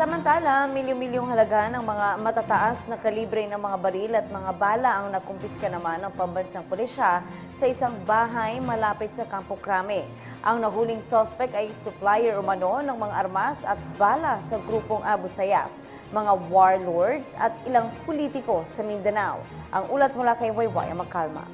Samantala, milyon-milyong halaga ng mga matataas na kalibre ng mga baril at mga bala ang nakumpiska naman ng pambansang pulisya sa isang bahay malapit sa Campo Crame. Ang nahuling sospek ay supplier umano ng mga armas at bala sa grupong Abu Sayyaf, mga warlords at ilang politiko sa Mindanao. Ang ulat mula kay Wayway Makalma.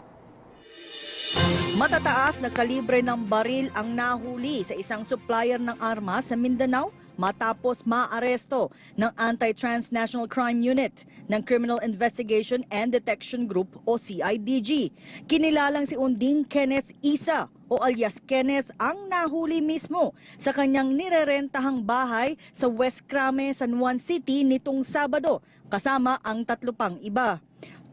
Matataas na kalibre ng baril ang nahuli sa isang supplier ng armas sa Mindanao matapos maaresto ng Anti-Transnational Crime Unit ng Criminal Investigation and Detection Group o CIDG. Kinilalang si Unding Kenneth Isa o alias Kenneth ang nahuli mismo sa kanyang nirerentahang bahay sa West Crame, San Juan City nitong Sabado kasama ang tatlo pang iba.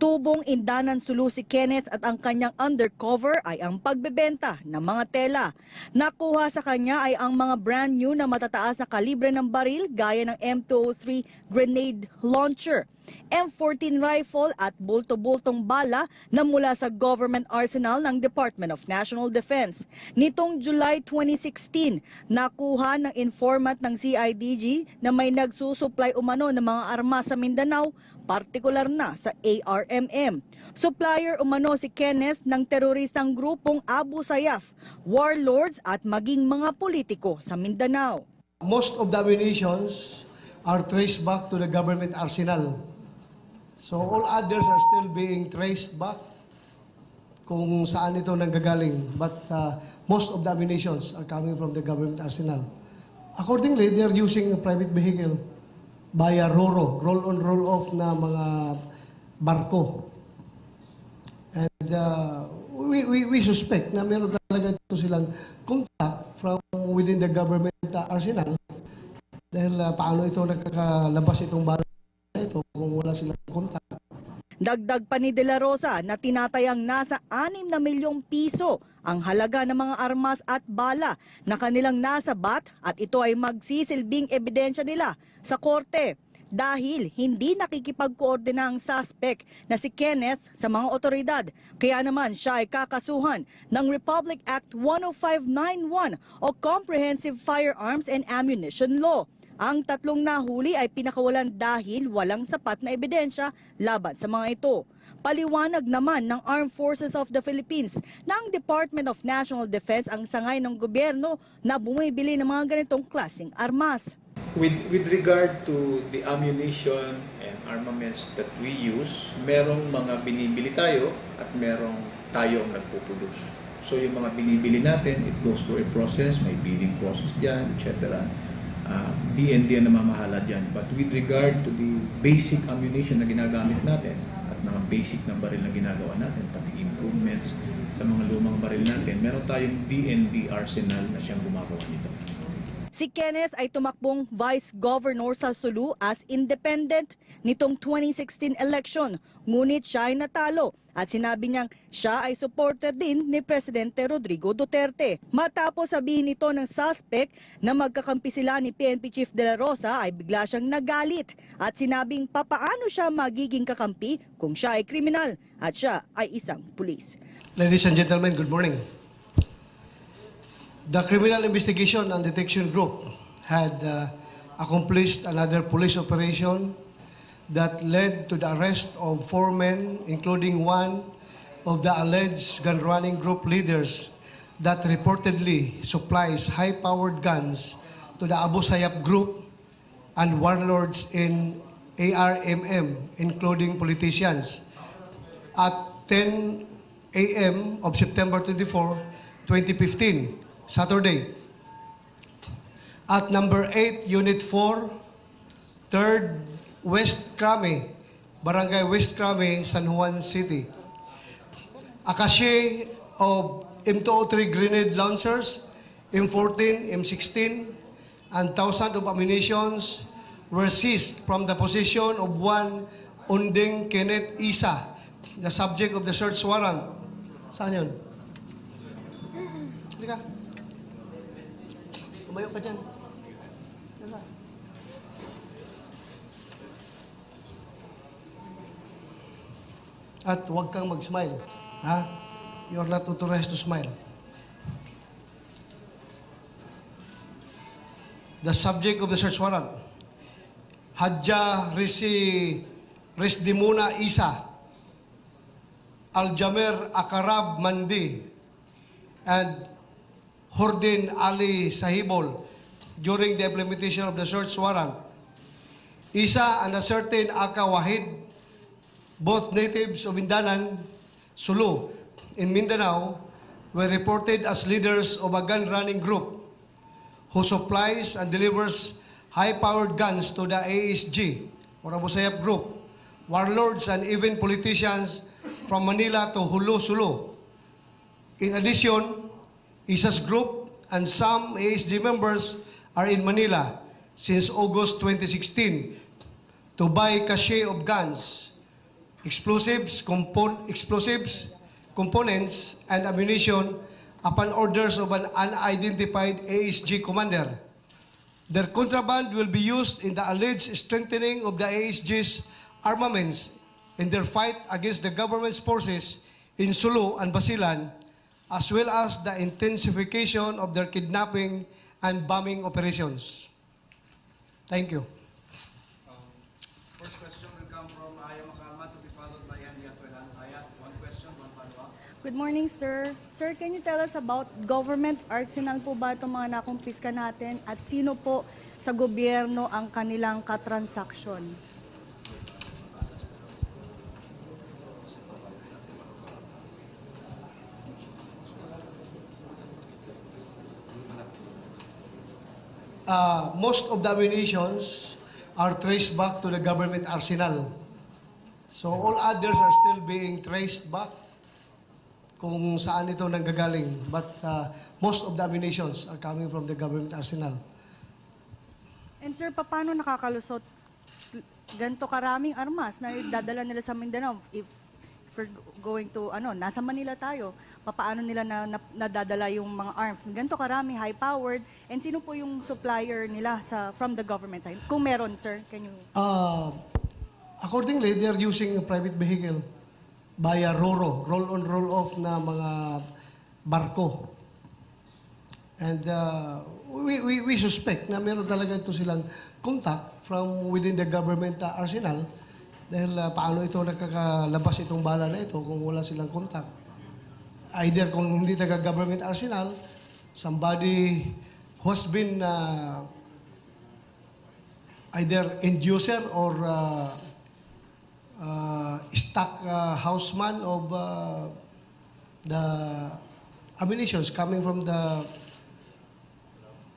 Tubong Indanan Sulu si Kenneth at ang kanyang undercover ay ang pagbebenta ng mga tela. Nakuha sa kanya ay ang mga brand new na matataas na kalibre ng baril gaya ng M203 grenade launcher, M14 rifle at bulto-bultong bala na mula sa government arsenal ng Department of National Defense. Nitong July 2016, nakuha ng informant ng CIDG na may nagsusupply umano ng mga armas sa Mindanao, partikular na sa ARMM. Supplier umano si Kenneth ng teroristang grupong Abu Sayyaf, warlords at maging mga politiko sa Mindanao. Most of the ammunitions are traced back to the government arsenal. So all others are still being traced back kung saan ito nanggagaling. But uh, most of the ammunitions are coming from the government arsenal. Accordingly, they are using a private vehicle via RORO, roll-on, roll-off na mga barko. And uh, we, we, we suspect na meron talaga ito silang contact from within the government arsenal dahil uh, paano ito nagkakalabas itong baril na ito kung wala silang contact. Dagdag pa ni De La Rosa na tinatayang nasa 6 na milyong piso ang halaga ng mga armas at bala na kanilang nasabat at ito ay magsisilbing ebidensya nila sa korte dahil hindi nakikipag-koordina ang suspect na si Kenneth sa mga otoridad. Kaya naman siya ay kakasuhan ng Republic Act 10591 o Comprehensive Firearms and Ammunition Law. Ang tatlong nahuli ay pinakawalan dahil walang sapat na ebidensya laban sa mga ito. Paliwanag naman ng Armed Forces of the Philippines na ang Department of National Defense ang sangay ng gobyerno na bumibili ng mga ganitong klaseng armas. With, with regard to the ammunition and armaments that we use, merong mga binibili tayo at merong tayo ang nagpuproduce. So yung mga binibili natin, it goes through a process, may bidding process dyan, etc. Uh, DND ang namamahala dyan. But with regard to the basic ammunition na ginagamit natin at mga basic na baril na ginagawa natin, pati improvements sa mga lumang baril natin, meron tayong DND arsenal na siyang gumagawa nito. Si Kenneth ay tumakbong vice governor sa Sulu as independent nitong 2016 election. Ngunit siya ay natalo at sinabi niyang siya ay supporter din ni Presidente Rodrigo Duterte. Matapos sabihin ito ng suspect na magkakampi sila ni PNP Chief De La Rosa ay bigla siyang nagalit at sinabing papaano siya magiging kakampi kung siya ay kriminal at siya ay isang pulis. Ladies and gentlemen, good morning. The Criminal Investigation and Detection Group had uh, accomplished another police operation that led to the arrest of four men, including one of the alleged gun running group leaders that reportedly supplies high-powered guns to the Abu Sayyaf group and warlords in ARMM, including politicians. At 10 a.m. of September 24, 2015, Saturday, at number 8, Unit 4, 3rd West Crame, Barangay West Crame, San Juan City. A cache of M203 grenade launchers, M14, M16, and thousands of ammunitions were seized from the possession of one Unding Kenneth Isa, the subject of the search warrant. Saan yun? Halika. Tumayo ka dyan. Dala. At huwag kang mag-smile. Ha? You're not authorized to smile. The subject of the search warrant Hadja Risi Resdimuna Isa, Aljamer Akarab Mandi, and Hordin Ali Sahibol during the implementation of the search warrant. Isa and a certain Aka Wahid, both natives of Mindanan, Sulu, in Mindanao, were reported as leaders of a gun-running group who supplies and delivers high-powered guns to the ASG, or Abu Sayyaf group, warlords and even politicians from Manila to Hulu, Sulu. In addition, ISA's group and some ASG members are in Manila since August 2016 to buy cache of guns, explosives, compon- explosives, components, and ammunition upon orders of an unidentified ASG commander. Their contraband will be used in the alleged strengthening of the ASG's armaments in their fight against the government's forces in Sulu and Basilan, as well as the intensification of their kidnapping and bombing operations. Thank you. First question will come from Aya Makama to be followed by Andy Atuelan. Aya, one question, one follow-up. Good morning, sir. Sir, can you tell us about government arsenal po ba itong mga nakumpiska natin at sino po sa gobyerno ang kanilang katransaksyon? Uh, most of the ammunitions are traced back to the government arsenal. So all others are still being traced back kung saan ito nanggagaling. But uh, most of the ammunitions are coming from the government arsenal. And sir, paano nakakalusot ganito karaming armas na dadala nila sa Mindanao? If, we're going to, ano, nasa Manila tayo, paano nila na, na, nadadala yung mga arms? Ganito karami, high-powered, and sino po yung supplier nila sa from the government side? Kung meron, sir, can you... Uh, accordingly, they are using a private vehicle via RORO, roll-on, roll-off na mga barko. And uh, we, we, we suspect na meron talaga ito silang contact from within the government uh, arsenal dahil uh, paano ito nakakalabas itong bala na ito kung wala silang contact. Either kung hindi taga government arsenal, somebody who has been uh, either end user or uh, uh, stock uh, houseman of uh, the ammunitions coming from the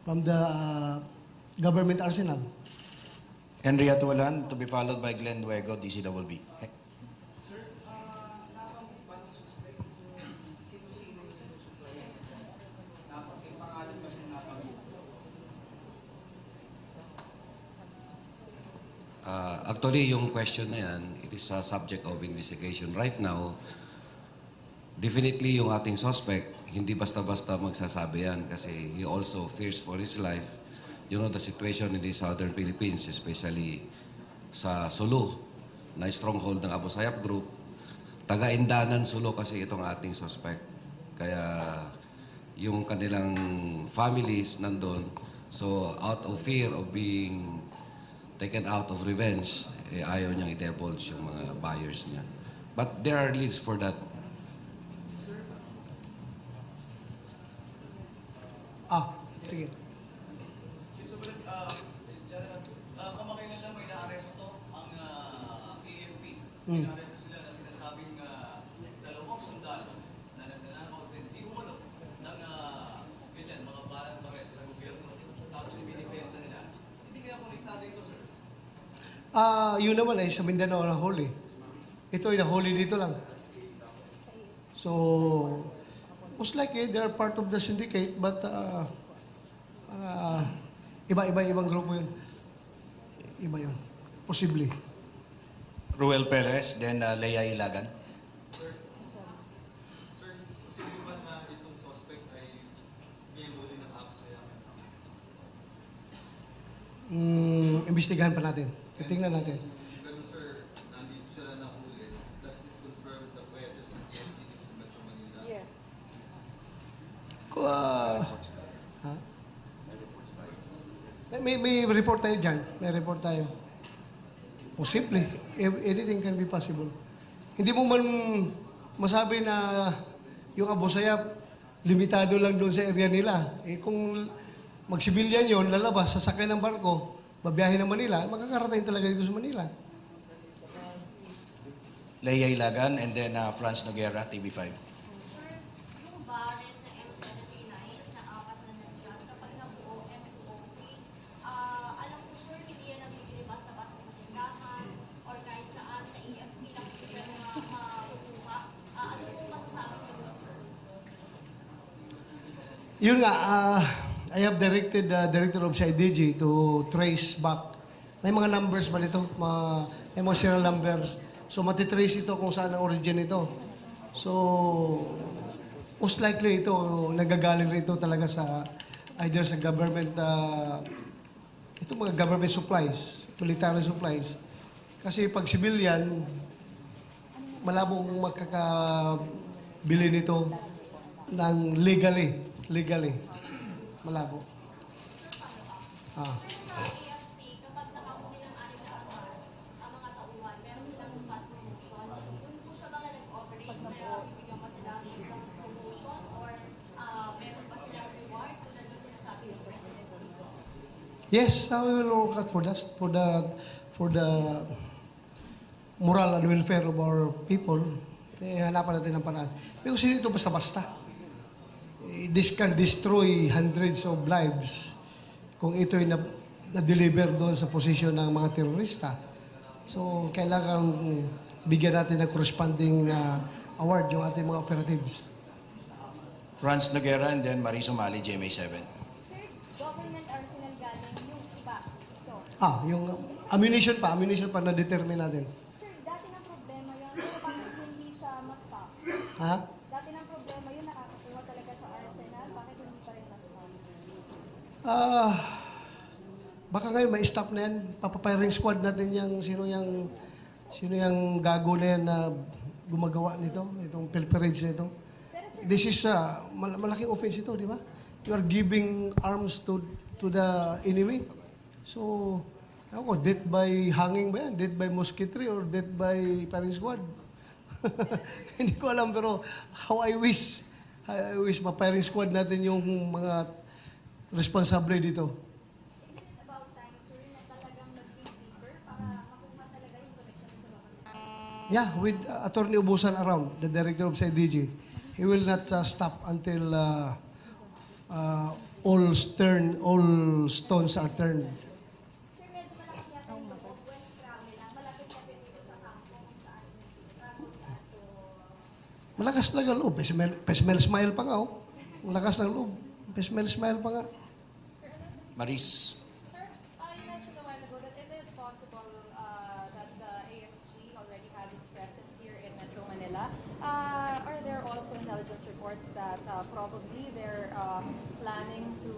from the uh, government arsenal. Henry Atuelan to be followed by Glenn Duego, DCWB. Uh, actually, yung question na yan, it is a subject of investigation. Right now, definitely yung ating suspect, hindi basta-basta magsasabi yan kasi he also fears for his life. You know the situation in the southern Philippines, especially sa Sulu, na stronghold ng Abu Sayyaf Group. Taga-Indanan, Sulu kasi itong ating suspect. Kaya yung kanilang families nandun, so out of fear of being taken out of revenge, eh, ayaw niyang i-divulge yung mga buyers niya. But there are leads for that. Ah, sige. kamakailan lang may naaresto ang ah, Hmm. Inaresto sila na sinasabing ah, dalawang sundalo na nagnanakaw din di umano ng uh, ganyan, mga balang barel sa gobyerno. Tapos ibinibenta nila. Hindi kaya konektado ito, sir. Ah, yun naman ay sa Mindanao na huli. Ito ay nahuli dito lang. So, most likely they are part of the syndicate but uh, uh, iba-iba ibang grupo yun. Iba yun. Possibly. Ruel Perez, then uh, Leia Ilagan. Mm, imbestigahan pa natin. Titingnan natin. Pero sir, nandito sila nahuli. Does this confirm the presence ng PNP dito sa Metro Manila? Yes. Ah, ha? May, may report tayo dyan. May report tayo. Posible. Anything can be possible. Hindi mo man masabi na yung Abu limitado lang doon sa area nila. Eh kung magsibilyan yon lalabas, sasakay ng barko, babiyahe ng Manila, makakarating talaga dito sa Manila. Leia Ilagan and then uh, Franz Noguera, TV5. Sir, yung barrel na M79 na apat na nandiyan, kapag nabuo M203, ah, alam ko sir, hindi yan nabibili basta-basta sa tindahan or kahit saan sa EFP lang hindi yan mga makukuha. Ah, ano po masasabi ko doon, sir? Yun nga, ah, I have directed the director of CIDG to trace back. May mga numbers ba nito? May mga serial numbers. So, matitrace ito kung saan ang origin ito. So, most likely ito, nagagaling rito talaga sa either sa government, uh, ito mga government supplies, military supplies. Kasi pag civilian, malabong makakabili nito ng legally. Legally. Malabo. Ah. Ang. Yes, we will work out for that, for the, for the moral and welfare of our people. Eh, hanapan natin ng paraan. Pero kasi dito basta-basta. Eh, This can destroy hundreds of lives kung ito'y na, na-deliver doon sa posisyon ng mga terorista. So, kailangan bigyan natin ng corresponding uh, award yung ating mga operatives. Franz Noguera and then Marie Somali, GMA7. Sir, government arsenal galing yung iba. Ito. Ah, yung ammunition pa, ammunition pa na-determine natin. Sir, dati ng problema yun. Pero bakit hindi siya ma-stop? Ha? Dati ng problema yun, nakakakuha talaga sa arsenal. Bakit hindi pa rin ma-stop? Ah, baka ngayon may stop na yan. Papapiring squad natin yung sino yung sino yung gago na yan na gumagawa nito, itong pilferage na ito. This is uh, mal- malaking offense ito, di ba? You are giving arms to to the enemy. So, ako, death by hanging ba yan? Death by musketry or death by firing squad? Hindi ko alam, pero how I wish, I wish ma-firing squad natin yung mga responsable dito. Yeah, with uh, Attorney Ubusan around, the director of CIDG, he will not uh, stop until uh, uh, all stern, all stones are turned. Malakas talaga loob. Pesmel smile pa nga, oh. Ang lakas ng loob. Pesmel smile pa nga. Maris Sir, uh, you mentioned a while ago that it is possible uh, that the ASG already has its presence here in Metro Manila. Uh, are there also intelligence reports that uh, probably they're uh, planning to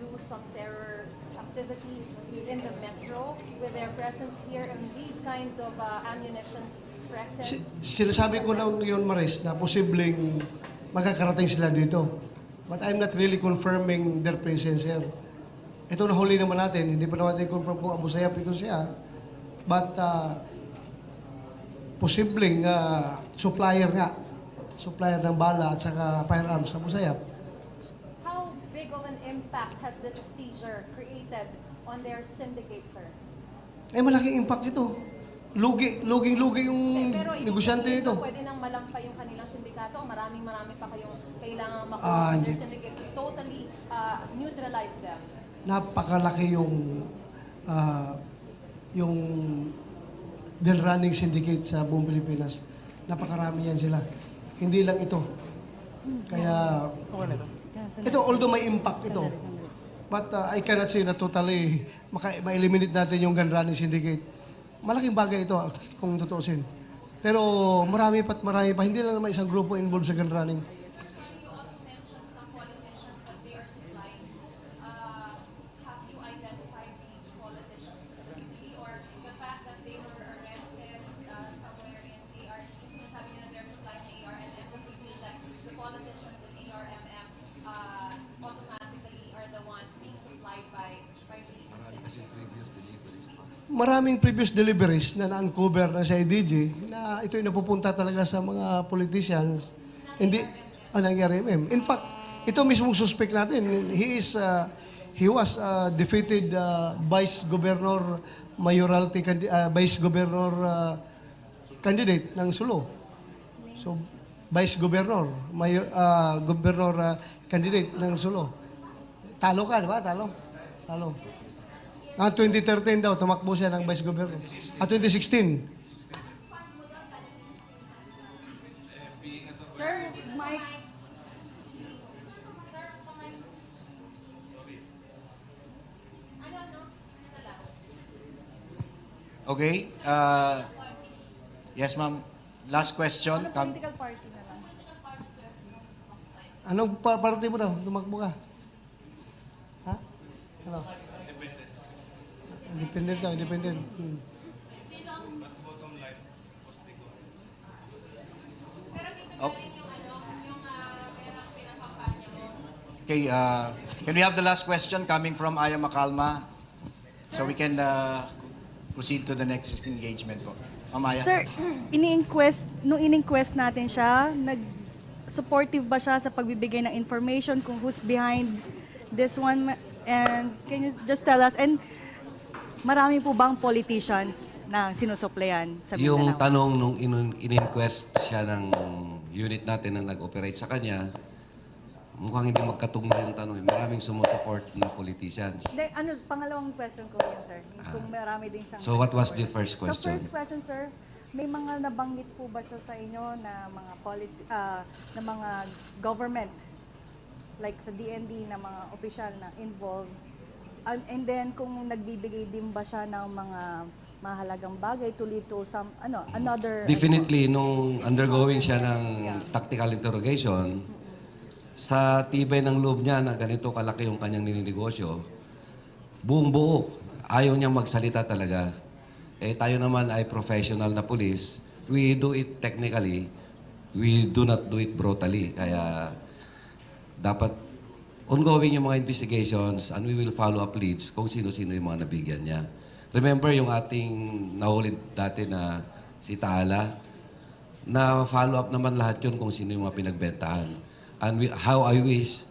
do some terror activities in the metro with their presence here and these kinds of uh, ammunitions present? Si- Sinasabi ko lang yun, Maris, na posibleng magkakarating sila dito. But I'm not really confirming their presence here. Ito na huli naman natin, hindi pa naman natin confirm kung Abu Sayyaf ito siya. But uh, posibleng uh, supplier nga. Supplier ng bala at saka firearms sa Abu Sayyaf. How big of an impact has this seizure created on their syndicate, sir? Eh malaking impact ito. Lugi, luging-lugi yung Pero ibig negosyante sabihin nito. Pwede nang malampay yung kanilang sindikato o maraming marami pa kayong kailangan Ah, makuha sa hindi. their syndicate to totally uh, neutralize them. napakalaki yung ah, yung del running syndicate sa buong Pilipinas. Napakarami yan sila. Hindi lang ito. Kaya ito although may impact ito. But ah, I cannot say na totally maka- ma-eliminate natin yung gun running syndicate. Malaking bagay ito kung tutuusin. Pero marami pa't marami pa. Hindi lang naman isang grupo involved sa gun running. You also mentioned some politicians that they are supplying. Uh, have you identified these politicians specifically or the fact that they were arrested uh, somewhere in AR, sinasabi nyo na they're supplying ARMM, does this mean that the politicians in ARMM uh, automatically are the ones being supplied by, by these syndicates? Maraming previous deliveries na na-uncover na sa IDG na ito'y napupunta talaga sa mga politicians. Hindi, ang nangyari, ma'am. In fact, ito mismong suspect natin. He is, uh, he was uh, defeated uh, vice governor mayoralty, uh, vice governor uh, candidate ng Sulu. So, vice governor, mayor, uh, governor uh, candidate ng Sulu. Talo ka, di ba? Talo. Talo. Ah, 2013 daw, tumakbo siya ng vice governor. Ah, 2016. Sir, Mike, Okay. Uh, yes, ma'am. Last question. ano political party na lang? Anong pa party mo daw? Tumakbo ka? Ha? Ano? Independent daw, independent. Hmm. Oh. Okay, uh, can we have the last question coming from Aya Makalma? So we can uh, proceed to the next engagement po. Mamaya. Sir, ini-inquest, nung in-inquest natin siya, nag supportive ba siya sa pagbibigay ng information kung who's behind this one? And can you just tell us, and marami po bang politicians na sinusuplayan sa Yung Mindanao? tanong nung in- in-inquest siya ng unit natin na nag-operate sa kanya, mukhang hindi magkatugma yung tanong. Maraming sumusupport na politicians. Hindi, ano, pangalawang question ko yun, sir. Kung marami din siyang... So what was the first So question? first question, sir, may mga nabanggit po ba siya sa inyo na mga politi- ah, na mga government like sa DND na mga opisyal na involved and, and then kung nagbibigay din ba siya ng mga mahalagang bagay to lead to some ano another Definitely, nung undergoing siya ng tactical interrogation, sa tibay ng loob niya na ganito kalaki yung kanyang nininegosyo, buong buo, ayaw niyang magsalita talaga. Eh tayo naman ay professional na police. We do it technically. We do not do it brutally. Kaya dapat ongoing yung mga investigations and we will follow up leads kung sino-sino yung mga nabigyan niya. Remember yung ating nahuli dati na si Tala, na follow up naman lahat yun kung sino yung mga pinagbentahan. And we, how I wish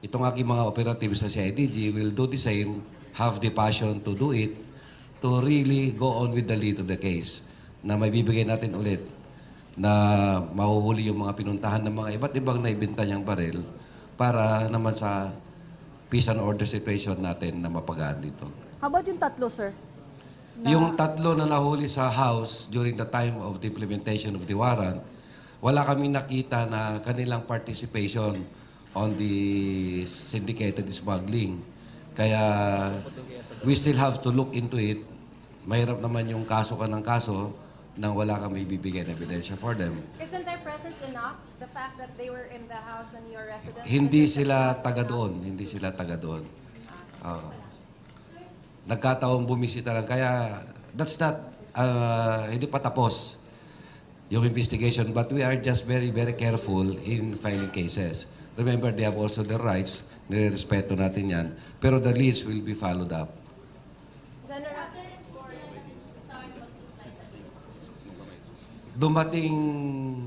itong aking mga operatives sa CIDG will do the same, have the passion to do it, to really go on with the lead of the case na may bibigay natin ulit na mahuhuli yung mga pinuntahan ng mga iba't ibang naibenta niyang baril para naman sa peace and order situation natin na mapagaan dito. How about yung tatlo, sir? Yung tatlo na nahuli sa house during the time of the implementation of the warrant, wala kami nakita na kanilang participation on the syndicated smuggling. Kaya we still have to look into it. Mahirap naman yung kaso ka ng kaso nang wala kami bibigyan ng ebidensya for them. Isn't their presence enough? The fact that they were in the house when you were resident? Hindi sila taga doon. Hindi sila taga doon. Oo. Nagkataong bumisita lang. Kaya that's not, uh, hindi pa tapos yung investigation. But we are just very, very careful in filing cases. Remember, they have also their rights. Nirespeto natin yan. Pero the leads will be followed up. General, Dumating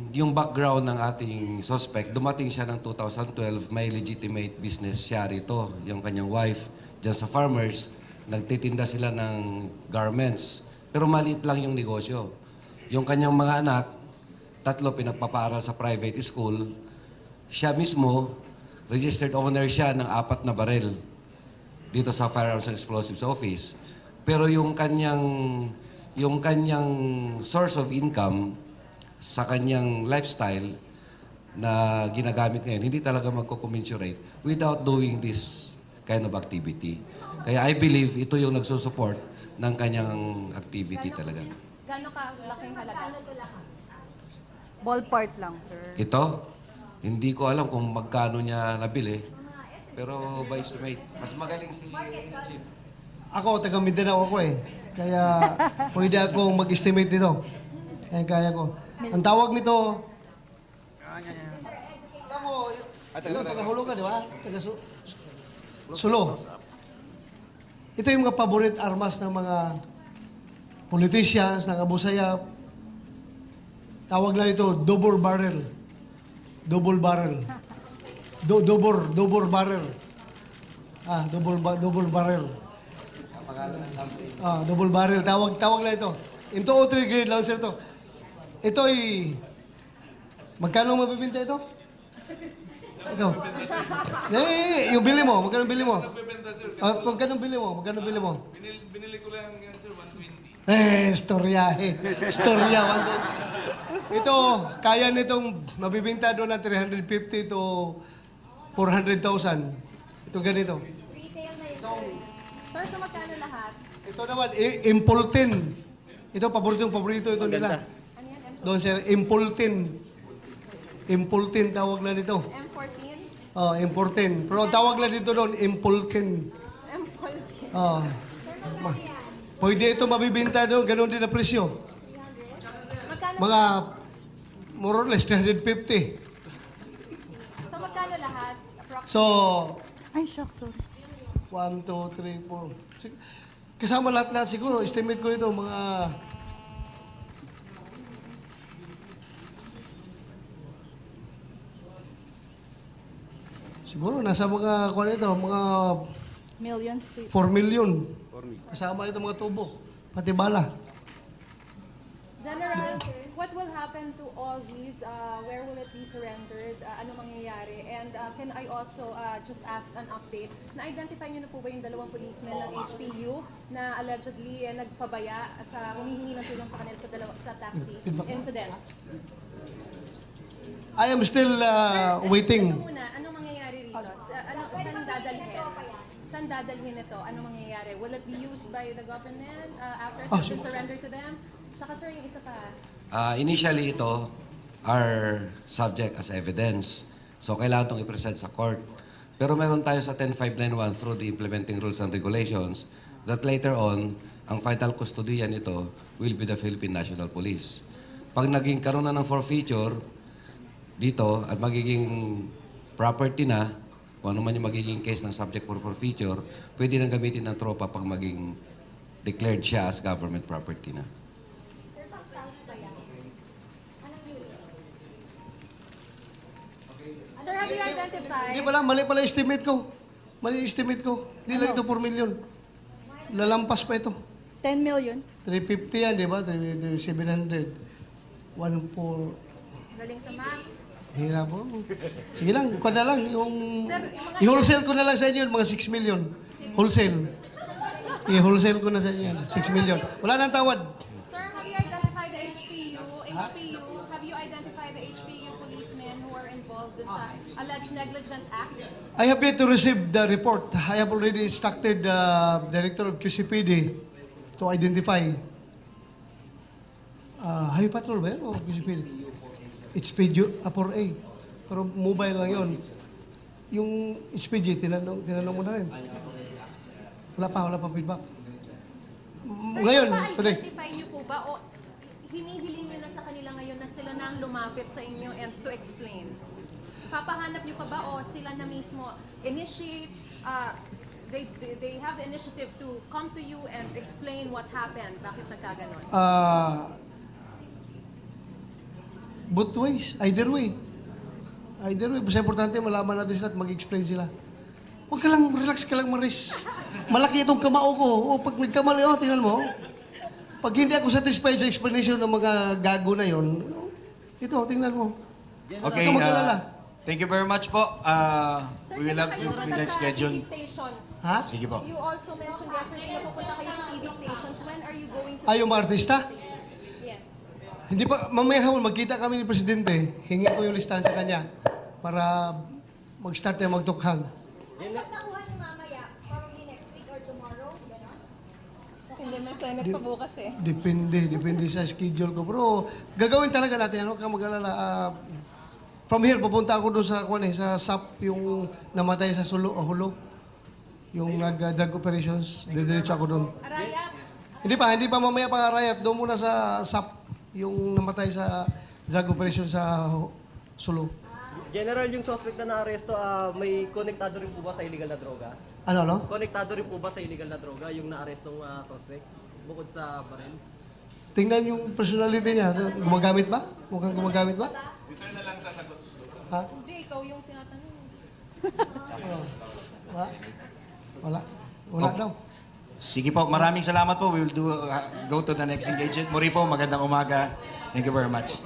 yung background ng ating suspect, dumating siya ng 2012, may legitimate business siya rito, yung kanyang wife, dyan sa farmers, nagtitinda sila ng garments. Pero maliit lang yung negosyo. Yung kanyang mga anak, tatlo pinagpapaaral sa private school, siya mismo, registered owner siya ng apat na baril dito sa Firearms and Explosives Office. Pero yung kanyang yung kanyang source of income sa kanyang lifestyle na ginagamit ngayon, hindi talaga magko-commensurate without doing this kind of activity. Kaya I believe ito yung nagsusupport ng kanyang activity talaga. gano'n ka laking halaga? Ballpark lang, sir. Ito, hindi ko alam kung magkano niya nabili. Pero by estimate, mas magaling si Chief. Ako, taga Mindanao ako eh. Kaya pwede akong mag-estimate nito. Kaya kaya ko. Ang tawag nito, alam mo, ito, taga Hulugan, di ba? Taga Su- Sulo. Ito yung mga paborite armas ng mga politicians ng Abu Sayyaf. Tawag lang ito, double barrel. Double barrel. Do, double, double barrel. Ah, double, ba, double barrel. Ah, double barrel. Tawag, tawag lang ito. Into O3 grade launcher to. Ito ay, magkano mabibinta ito? Ikaw. Eh, yung bili mo, magkano bili mo? Ah, magkano bili mo? Magkano bili mo? Binili ko lang yan, sir, 120. Eh, storya eh. Storya. Ito, kaya nitong mabibinta doon ng 350 to 400,000. Ito ganito. Retail na yun. Sir, so magkano lahat? Ito naman, Impultin. Ito, paborito paborito ito nila. Doon sir, Impultin. Impultin tawag na dito. M14? Oh, Impultin. Pero ang tawag na dito doon, Impultin. M14. Oh. Ma- Pwede ito mabibinta doon, ganun din na presyo. Mga more or less 350. So magkano lahat? So, Ay, shucks, sorry. 1, 2, 3, 4. Sig- Kasama lahat na siguro, estimate ko ito, mga... Siguro, nasa mga, kung ito, mga Millions, please. 4 million. Kasama ito mga tubo, pati bala. General, what will happen to all these? Uh, where will it be surrendered? Uh, ano mangyayari? And uh, can I also uh, just ask an update? Na-identify niyo na po ba yung dalawang policemen ng HPU na allegedly eh, nagpabaya sa humihingi ng tulong sa kanila sa, dalawa, sa taxi incident? I am still uh, Ito waiting. muna, ano mangyayari rito? Sa, ano, saan dadalhin? Saan dadalhin ito? Ano mangyayari? Will it be used by the government uh, after Ah, it's been sure. surrendered to them? Tsaka sir, yung isa pa. Ah, initially, ito are subject as evidence. So, kailangan itong i-present sa court. Pero meron tayo sa 10591 through the implementing rules and regulations that later on, ang final custodian nito will be the Philippine National Police. Pag naging karoon na ng forfeiture dito at magiging property na, kung ano man yung magiging case ng subject for forfeiture, pwede nang gamitin ng tropa pag maging declared siya as government property na. Sir, have you identified? Hindi pala, mali pala estimate ko. Mali estimate ko. Hindi lang ito 4 million. Lalampas pa ito. 10 million. 350 yan, di ba? 700. 1, 4. Galing sa math. Hirap po. Sige lang, kuha na lang. Yung, Sir, yung mga- i-wholesale ko na lang sa inyo, mga 6 million. Wholesale. I-wholesale ko na sa inyo, 6 million. Wala nang tawad. Sir, have you identified the HPU? HPU, have you identified the HPU policemen who are involved in sa alleged negligent act? I have yet to receive the report. I have already instructed the director of QCPD to identify. Uh, Highway Patrol ba yan? O QCPD? HPG, uh, 4A. Pero mobile lang yon. Yung HPG, tinanong, tinanong mo na rin. Wala pa, wala pa feedback. Sir, Ngayon, ba today. identify niyo po ba o hinihiling niyo na sa kanila ngayon na sila na ang lumapit sa inyo and to explain? Papahanap niyo pa ba o sila na mismo initiate, uh, they, they, they have the initiative to come to you and explain what happened, bakit nagkaganon? uh, both ways, either way. Either way, basta importante malaman natin sila at mag-explain sila. Huwag ka lang, relax ka lang, Maris. Malaki itong kamao ko. O, pag nagkamali ako, tingnan mo. Pag hindi ako satisfied sa explanation ng mga gago na yon, ito, tingnan mo. Okay, magalala. uh, thank you very much po. Uh, Sir, we will have to we will schedule. Ha? Sige po. You also mentioned yesterday na pupunta kayo sa TV stations. When are you going to? Ay, yung mga artista? Hindi pa, mamaya hapon, magkita kami ni Presidente. Hingi ko yung listahan sa kanya para mag-start na magtukhang. Pagkakuha niyo mamaya, probably next week or tomorrow, gano'n? Hindi, may Senate pa bukas eh. Depende, depende sa schedule ko. Pero gagawin talaga natin, ano ka mag-alala. ah, from here, pupunta ako doon sa, kwan eh, sa SAP, yung namatay sa Sulo, o Hulo. Yung nag-drug operations, didiretso ako doon. Araya, Hindi pa, hindi pa mamaya pa riot. Doon muna sa SAP, yung namatay sa drug operation sa Sulo. General, yung suspect na naaresto, ah, may konektado rin po ba sa illegal na droga? Ano, no? Konektado rin po ba sa illegal na droga yung naarestong ah, suspect? Bukod sa baril? tingnan yung personality niya. Gumagamit ba? Mukhang gumagamit ba? Ha? Hindi, ikaw yung tinatanong. Wala? Wala? Wala Oh. daw. Sige po, maraming salamat po. We will do, uh, go to the next engagement. Muli po, magandang umaga. Thank you very much.